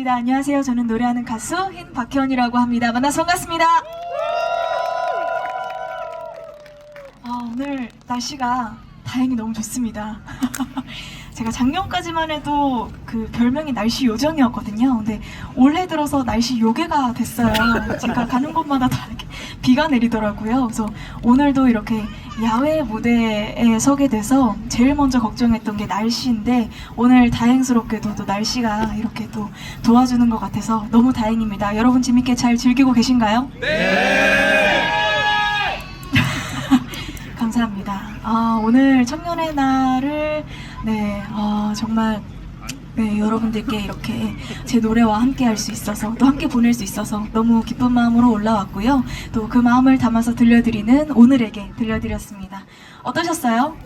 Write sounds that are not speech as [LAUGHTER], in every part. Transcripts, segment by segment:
드리겠습니다. 안녕하세요. 저는 노래하는 가수 흰 박혜원이라고 합니다. 만나서 반갑습니다. 아, 오늘 날씨가 다행히 너무 좋습니다. [LAUGHS] 제가 작년까지만 해도 그 별명이 날씨 요정이었거든요. 근데 올해 들어서 날씨 요괴가 됐어요. 제가 가는 곳마다 다 이렇게 비가 내리더라고요. 그래서 오늘도 이렇게 야외 무대에 서게 돼서 제일 먼저 걱정했던 게 날씨인데 오늘 다행스럽게도 또 날씨가 이렇게 또 도와주는 것 같아서 너무 다행입니다. 여러분 재밌게 잘 즐기고 계신가요? [LAUGHS] 감사합니다. 아, 오늘 청년의 날을 네, 아, 정말 네, 여러분들께 이렇게 제 노래와 함께 할 수 있어서 또 함께 보낼 수 있어서 너무 기쁜 마음으로 올라왔고요. 또 그 마음을 담아서 들려드리는 오늘에게 들려드렸습니다. 어떠셨어요?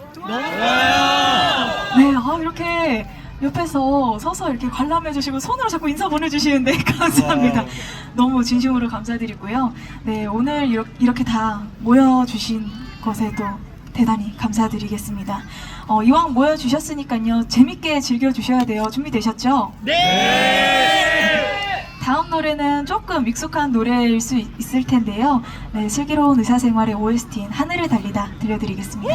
네, 아, 이렇게 옆에서 서서 이렇게 관람해 주시고 손으로 자꾸 인사 보내주시는데 [LAUGHS] 감사합니다. 너무 진심으로 감사드리고요. 네, 오늘 이렇게 다 모여주신 것에도 대단히 감사드리겠습니다. 어, 이왕 모여주셨으니까요. 재밌게 즐겨주셔야 돼요. 준비되셨죠? 네! 다음 노래는 조금 익숙한 노래일 수 있- 있을 텐데요. 네, 슬기로운 의사생활의 OST인 하늘을 달리다 들려드리겠습니다.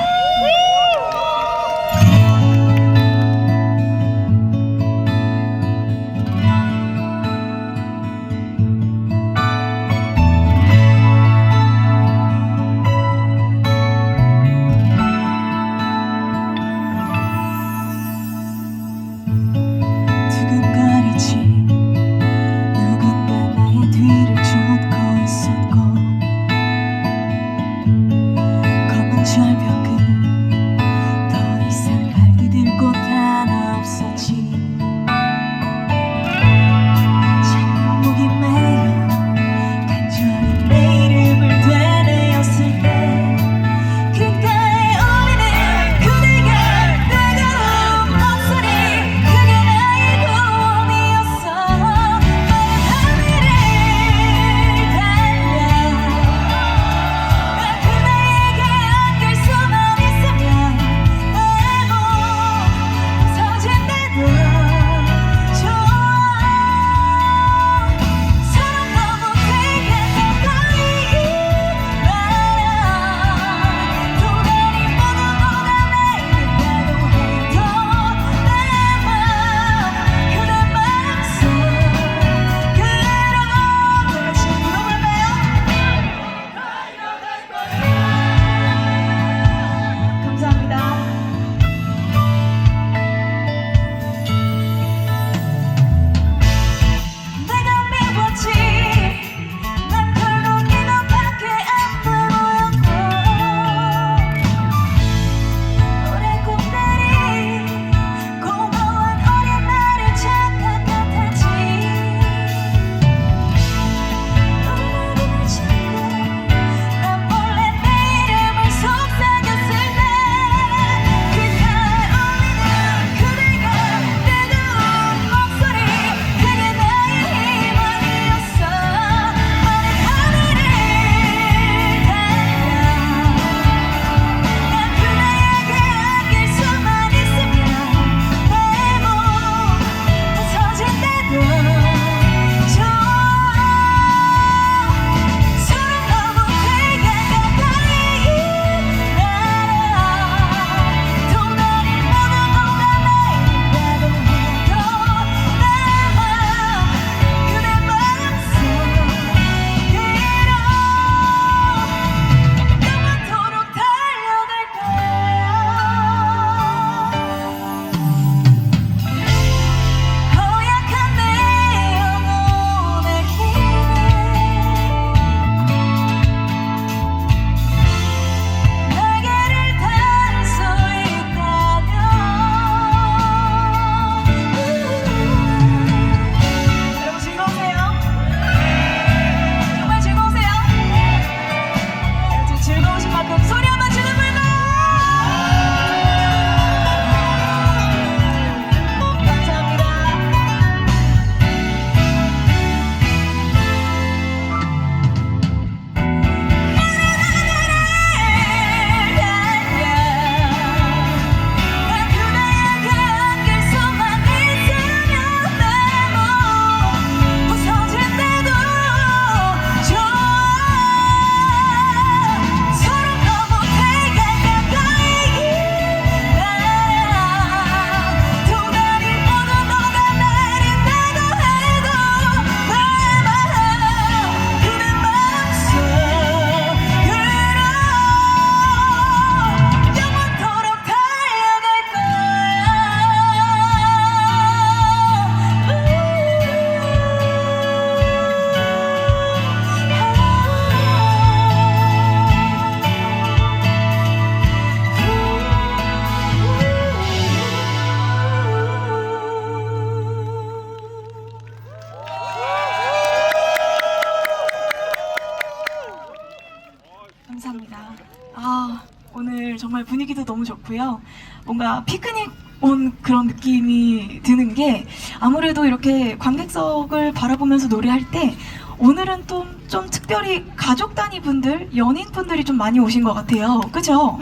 좋고요. 뭔가 피크닉 온 그런 느낌이 드는 게 아무래도 이렇게 관객석을 바라보면서 노래할 때 오늘은 또 좀 특별히 가족 단위 분들, 연인 분들이 좀 많이 오신 것 같아요. 그죠?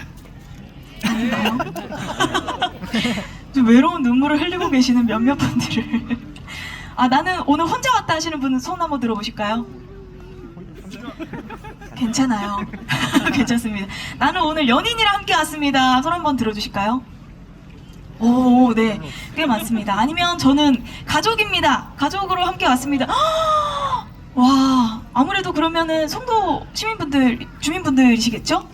아닌가요? 좀 외로운 눈물을 흘리고 계시는 몇몇 분들을. 아, 나는 오늘 혼자 왔다 하시는 분은 손 한번 들어보실까요? 괜찮아요. [LAUGHS] 괜찮습니다. 나는 오늘 연인이랑 함께 왔습니다. 손 한번 들어주실까요? 오, 네. 꽤 많습니다. 아니면 저는 가족입니다. 가족으로 함께 왔습니다. [GASPS] 와, 아무래도 그러면은 송도 시민분들, 주민분들이시겠죠?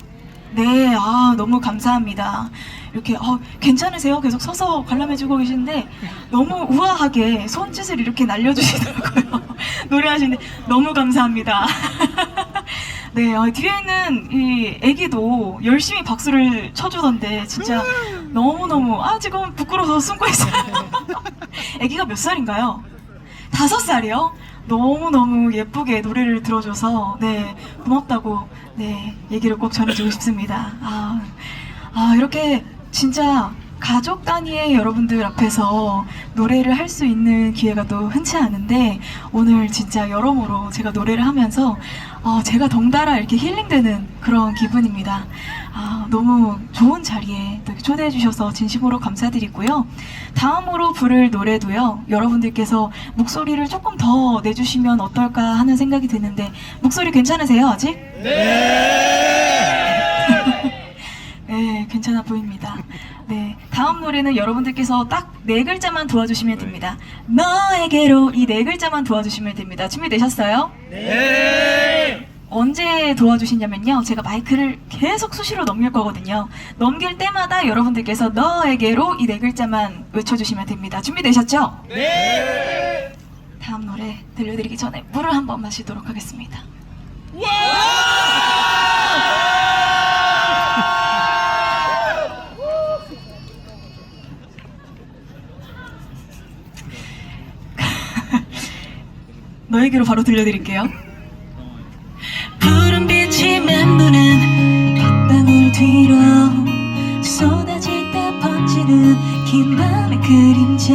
네, 아, 너무 감사합니다. 이렇게, 어, 괜찮으세요? 계속 서서 관람해주고 계시는데, 너무 우아하게 손짓을 이렇게 날려주시더라고요. [LAUGHS] 노래하시는데, 너무 감사합니다. [LAUGHS] 네, 어, 뒤에는 이 애기도 열심히 박수를 쳐주던데, 진짜 너무 너무, 아, 지금 부끄러워서 숨고 있어요. [LAUGHS] 애기가 몇 살인가요? 다섯 살이요? 너무 너무 예쁘게 노래를 들어줘서, 네, 고맙다고, 네, 얘기를 꼭 전해주고 싶습니다. 아, 아, 이렇게 진짜 가족 단위의 여러분들 앞에서 노래를 할 수 있는 기회가 또 흔치 않은데, 오늘 진짜 여러모로 제가 노래를 하면서, 어, 제가 덩달아 이렇게 힐링되는 그런 기분입니다. 아, 너무 좋은 자리에 초대해 주셔서 진심으로 감사드리고요. 다음으로 부를 노래도요, 여러분들께서 목소리를 조금 더 내주시면 어떨까 하는 생각이 드는데, 목소리 괜찮으세요, 아직? 네, [LAUGHS] 괜찮아 보입니다. 네, 다음 노래는 여러분들께서 딱 네 글자만 도와주시면 됩니다. 너에게로 이 네 글자만 도와주시면 됩니다. 준비되셨어요? 네. 언제 도와주시냐면요. 제가 마이크를 계속 수시로 넘길 거거든요. 넘길 때마다 여러분들께서 너에게로 이 네 글자만 외쳐주시면 됩니다. 준비되셨죠? 네. 다음 노래 들려드리기 전에 물을 한 번 마시도록 하겠습니다. 너에게로 바로 들려드릴게요. 푸른 빛이 맴도는 빗방울 뒤로 쏟아지다 번지는 긴 밤의 그림자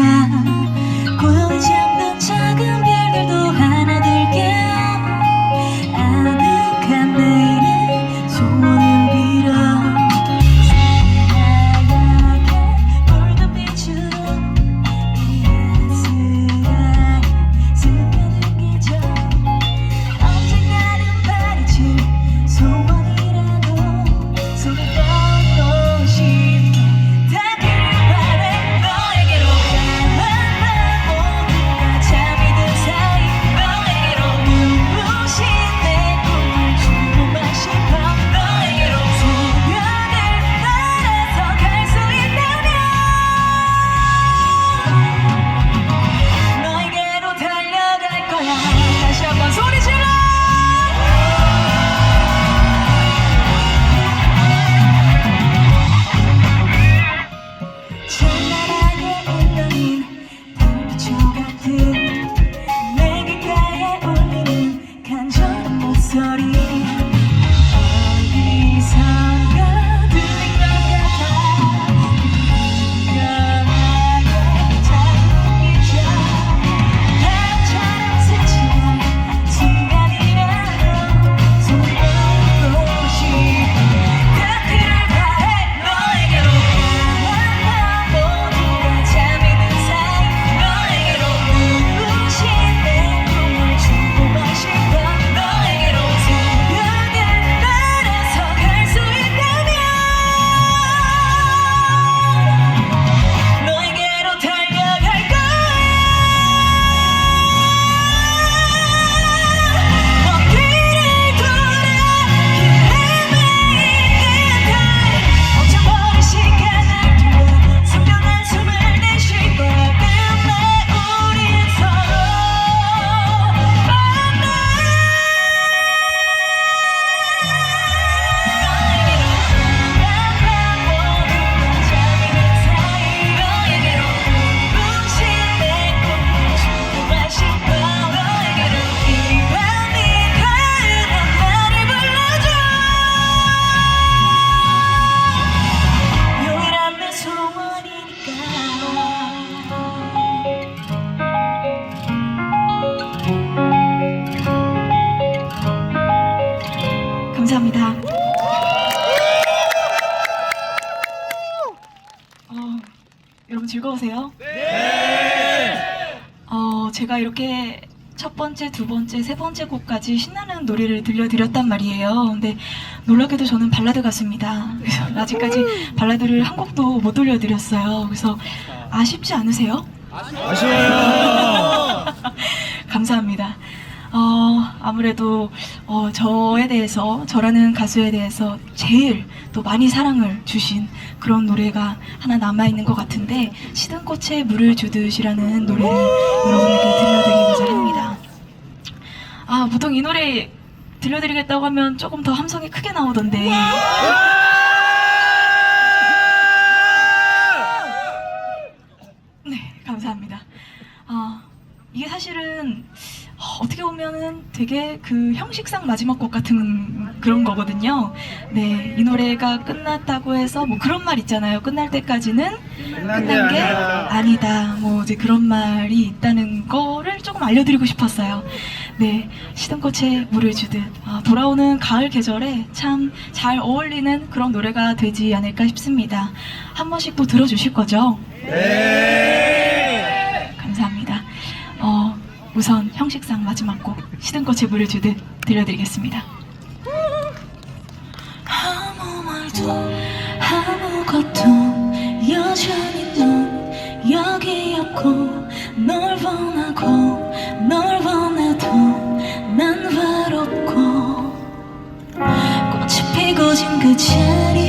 제가 이렇게 첫 번째, 두 번째, 세 번째 곡까지 신나는 노래를 들려드렸단 말이에요. 근데 놀랍게도 저는 발라드 가수입니다. 그래서 아직까지 발라드를 한 곡도 못 들려드렸어요. 그래서 아쉽지 않으세요? 아쉬워요. [LAUGHS] 감사합니다. 어, 아무래도 어, 저에 대해서 저라는 가수에 대해서 제일 또 많이 사랑을 주신 그런 노래가 하나 남아 있는 것 같은데 시든 꽃에 물을 주듯이라는 노래를 여러분에게 들려드리고자 합니다. 아 보통 이 노래 들려드리겠다고 하면 조금 더 함성이 크게 나오던데 네 감사합니다. 아 이게 사실은 어, 어떻게 보면은 되게 그 형식상 마지막 곡 같은 그런 거거든요. 네, 이 노래가 끝났다고 해서 뭐 그런 말 있잖아요. 끝날 때까지는 끝난 게 아니다. 뭐 이제 그런 말이 있다는 거를 조금 알려드리고 싶었어요. 네, 시든꽃에 물을 주듯 아, 돌아오는 가을 계절에 참 잘 어울리는 그런 노래가 되지 않을까 싶습니다. 한 번씩 또 들어주실 거죠? 네. 우선 형식상 마지막 곡 시든꽃에 물을 주듯 들려드리겠습니다. 아무 말도 아무것도 여전히 넌 여기 없고 널 원하고 널 원해도 난 외롭고 꽃이 피고 진 그 자리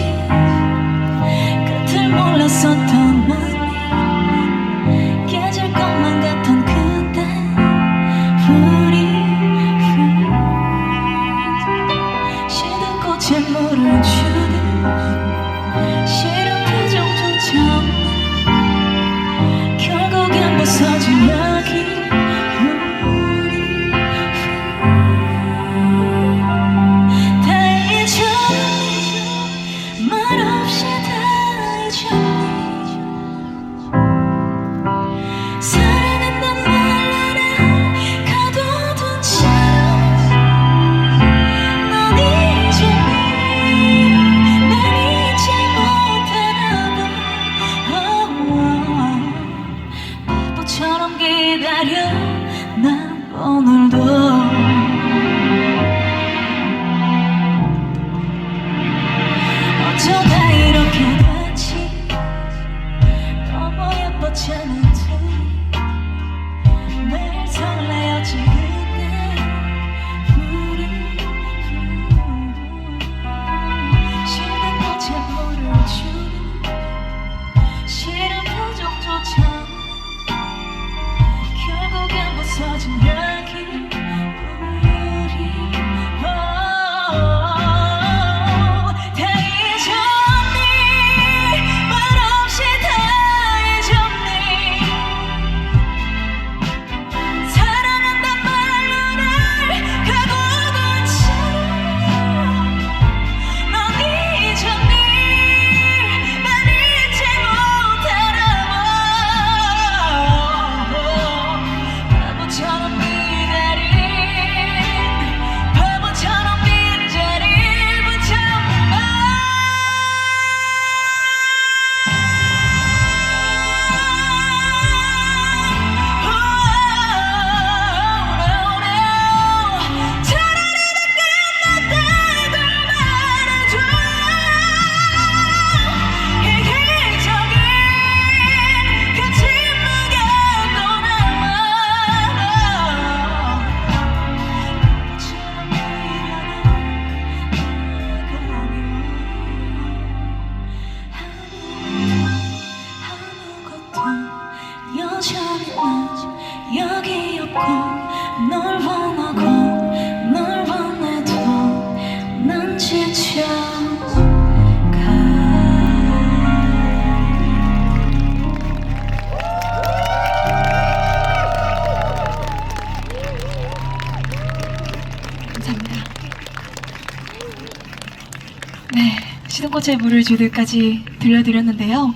시동꽃에 물을 주듯까지 들려드렸는데요.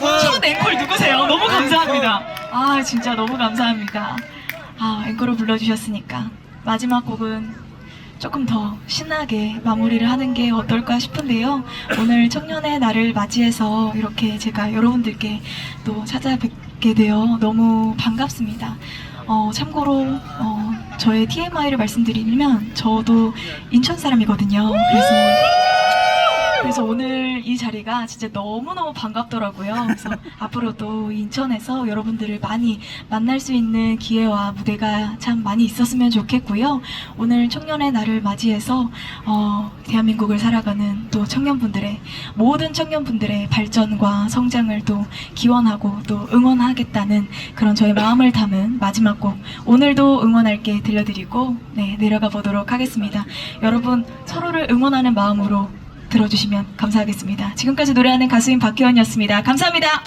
첫 앵콜 누구세요? 너무 감사합니다. 아, 진짜 너무 감사합니다. 아, 앵콜을 불러주셨으니까. 마지막 곡은 조금 더 신나게 마무리를 하는 게 어떨까 싶은데요. 오늘 청년의 날을 맞이해서 이렇게 제가 여러분들께 또 찾아뵙게 되어 너무 반갑습니다. 어, 참고로 어, 저의 TMI를 말씀드리면 저도 인천 사람이거든요. 그래서 그래서 오늘 이 자리가 진짜 너무너무 반갑더라고요. 그래서 [LAUGHS] 앞으로도 인천에서 여러분들을 많이 만날 수 있는 기회와 무대가 참 많이 있었으면 좋겠고요. 오늘 청년의 날을 맞이해서 어, 대한민국을 살아가는 또 청년분들의 모든 청년분들의 발전과 성장을 또 기원하고 또 응원하겠다는 그런 저의 마음을 담은 마지막 곡 오늘도 응원할게 들려드리고 네, 내려가 보도록 하겠습니다. 여러분 서로를 응원하는 마음으로 들어주시면 감사하겠습니다. 지금까지 노래하는 가수인 박혜원이었습니다. 감사합니다.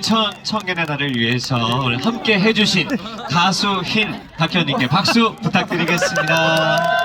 인천 청년의 날을 위해서 오늘 함께 해주신 가수 흰 박현님께 박수 부탁드리겠습니다.